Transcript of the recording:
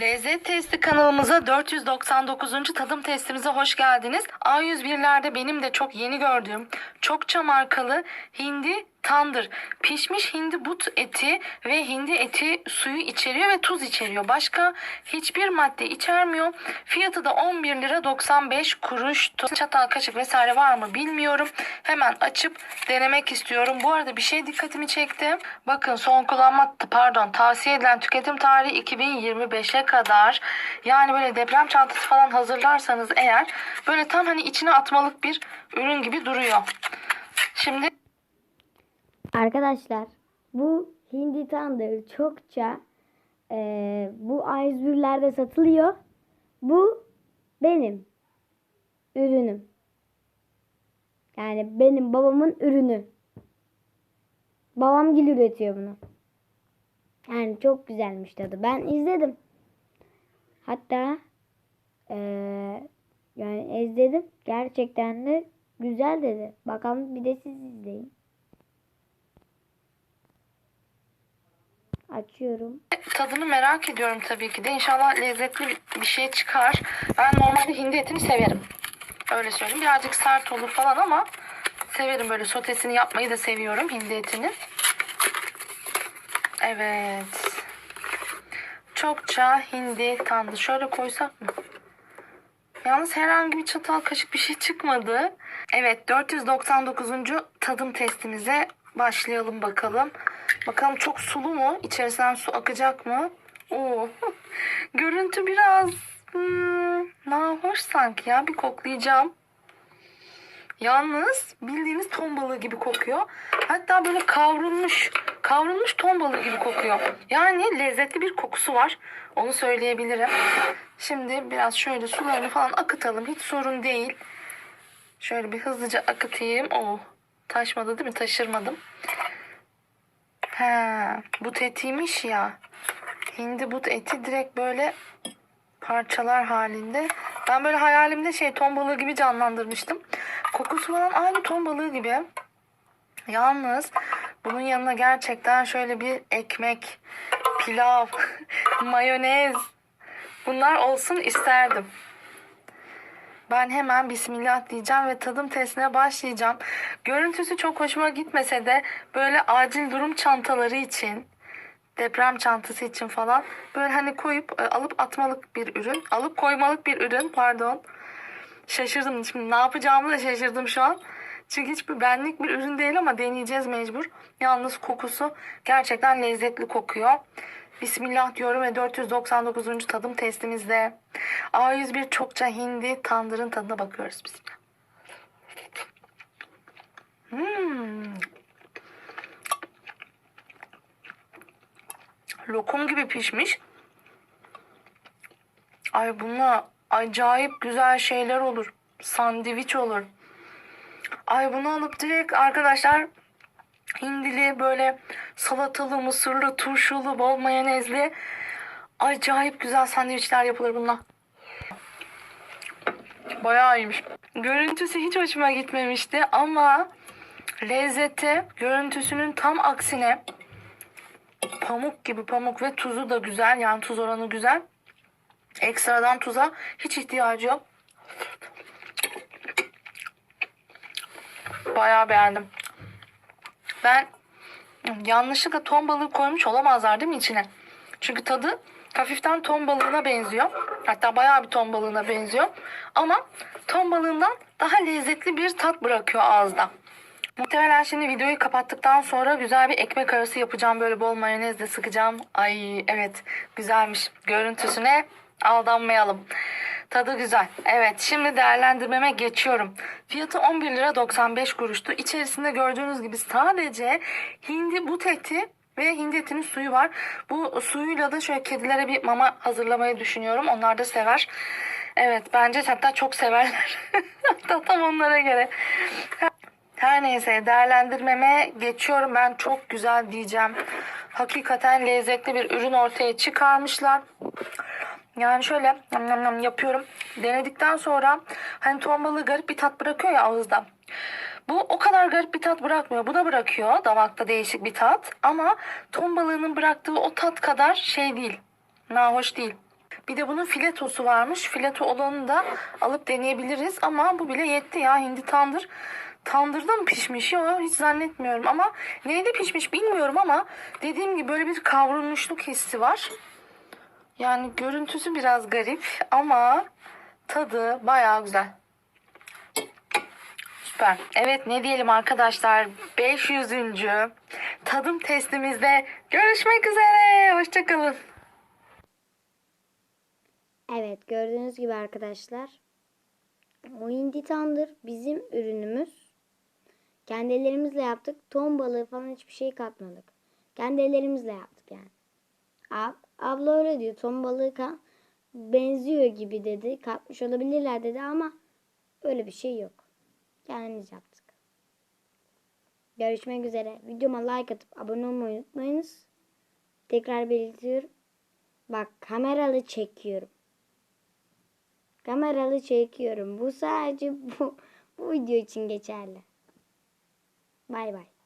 Lezzet Testi kanalımıza 499. tadım testimize hoş geldiniz. A101'lerde benim de çok yeni gördüğüm çokça markalı hindi tandır. Pişmiş hindi but eti ve hindi eti suyu içeriyor ve tuz içeriyor. Başka hiçbir madde içermiyor. Fiyatı da 11 lira 95 kuruş. Çatal kaşık vesaire var mı bilmiyorum. Hemen açıp denemek istiyorum. Bu arada bir şey dikkatimi çekti. Bakın son kullanma pardon tavsiye edilen tüketim tarihi 2025'e kadar. Yani böyle deprem çantası falan hazırlarsanız eğer böyle tam hani içine atmalık bir ürün gibi duruyor. Şimdi Arkadaşlar bu hindi tandır çokça eee, bu A101'lerde satılıyor. Bu benim ürünüm. Yani benim babamın ürünü. Babam gil üretiyor bunu. Yani çok güzelmiş tadı. Ben izledim. Hatta eee, yani izledim. Gerçekten de güzel dedi. Bakalım bir de siz izleyin. Açıyorum. tadını merak ediyorum tabii ki de. İnşallah lezzetli bir şey çıkar. Ben normalde hindi etini severim. Öyle söyleyeyim. Birazcık sert olur falan ama severim böyle sotesini yapmayı da seviyorum hindi etini. Evet. Çokça hindi tandır. Şöyle koysak mı? Yalnız herhangi bir çatal kaşık bir şey çıkmadı. Evet 499. tadım testimize başlayalım bakalım. Bakalım çok sulu mu? İçerisinden su akacak mı? Oo. Görüntü biraz hmm, nahoş sanki ya. Bir koklayacağım. Yalnız bildiğiniz ton balığı gibi kokuyor. Hatta böyle kavrulmuş, kavrulmuş ton balığı gibi kokuyor. Yani lezzetli bir kokusu var. Onu söyleyebilirim. Şimdi biraz şöyle sularını falan akıtalım. Hiç sorun değil. Şöyle bir hızlıca akıtayım. Oh, taşmadı değil mi? Taşırmadım. He, but etiymiş ya. Hindi but eti direkt böyle parçalar halinde. Ben böyle hayalimde şey ton balığı gibi canlandırmıştım. Kokusu falan aynı ton balığı gibi. Yalnız bunun yanına gerçekten şöyle bir ekmek, pilav, mayonez bunlar olsun isterdim. Ben hemen bismillah diyeceğim ve tadım testine başlayacağım. Görüntüsü çok hoşuma gitmese de böyle acil durum çantaları için, deprem çantası için falan böyle hani koyup e, alıp atmalık bir ürün, alıp koymalık bir ürün pardon. Şaşırdım şimdi ne yapacağımı da şaşırdım şu an. Çünkü hiçbir benlik bir ürün değil ama deneyeceğiz mecbur. Yalnız kokusu gerçekten lezzetli kokuyor. Bismillah diyorum ve 499. tadım testimizde. A101 çokça hindi tandırın tadına bakıyoruz bismillah. Hmm. Lokum gibi pişmiş. Ay bununla acayip güzel şeyler olur. Sandviç olur. Ay bunu alıp direkt arkadaşlar hindili böyle salatalı, mısırlı, turşulu, bol mayonezli acayip güzel sandviçler yapılır bununla. Bayağı iyiymiş. Görüntüsü hiç hoşuma gitmemişti ama lezzeti görüntüsünün tam aksine pamuk gibi pamuk ve tuzu da güzel yani tuz oranı güzel. Ekstradan tuza hiç ihtiyacı yok. Bayağı beğendim. Ben yanlışlıkla ton balığı koymuş olamazlar değil mi içine? Çünkü tadı hafiften ton balığına benziyor. Hatta bayağı bir ton balığına benziyor. Ama ton balığından daha lezzetli bir tat bırakıyor ağızda. Muhtemelen şimdi videoyu kapattıktan sonra güzel bir ekmek arası yapacağım. Böyle bol mayonezle sıkacağım. Ay evet güzelmiş. Görüntüsüne aldanmayalım. Tadı güzel. Evet şimdi değerlendirmeme geçiyorum. Fiyatı 11 lira 95 kuruştu. İçerisinde gördüğünüz gibi sadece hindi but eti ve hindi etinin suyu var. Bu suyuyla da şöyle kedilere bir mama hazırlamayı düşünüyorum. Onlar da sever. Evet bence hatta çok severler. hatta tam onlara göre. Her neyse değerlendirmeme geçiyorum. Ben çok güzel diyeceğim. Hakikaten lezzetli bir ürün ortaya çıkarmışlar. Yani şöyle nam nam nam yapıyorum. Denedikten sonra hani ton balığı garip bir tat bırakıyor ya ağızda. Bu o kadar garip bir tat bırakmıyor. Bu da bırakıyor damakta değişik bir tat. Ama ton balığının bıraktığı o tat kadar şey değil. Nahoş değil. Bir de bunun filetosu varmış. Fileto olanı da alıp deneyebiliriz. Ama bu bile yetti ya. Hindi tandır. Tandırda mı pişmiş? Yok hiç zannetmiyorum. Ama neyde pişmiş bilmiyorum ama dediğim gibi böyle bir kavrulmuşluk hissi var. Yani görüntüsü biraz garip ama tadı bayağı güzel. Süper. Evet ne diyelim arkadaşlar 500. tadım testimizde görüşmek üzere. Hoşçakalın. Evet gördüğünüz gibi arkadaşlar. O hindi tandır bizim ürünümüz. Kendi ellerimizle yaptık. Ton balığı falan hiçbir şey katmadık. Kendi ellerimizle yaptık yani. Ab, abla öyle diyor. Ton balığı benziyor gibi dedi. Katmış olabilirler dedi ama öyle bir şey yok. Kendimiz yaptık. Görüşmek üzere. Videoma like atıp abone olmayı unutmayınız. Tekrar belirtiyorum. Bak kameralı çekiyorum. Kameralı çekiyorum. Bu sadece bu, bu video için geçerli. Bay bay.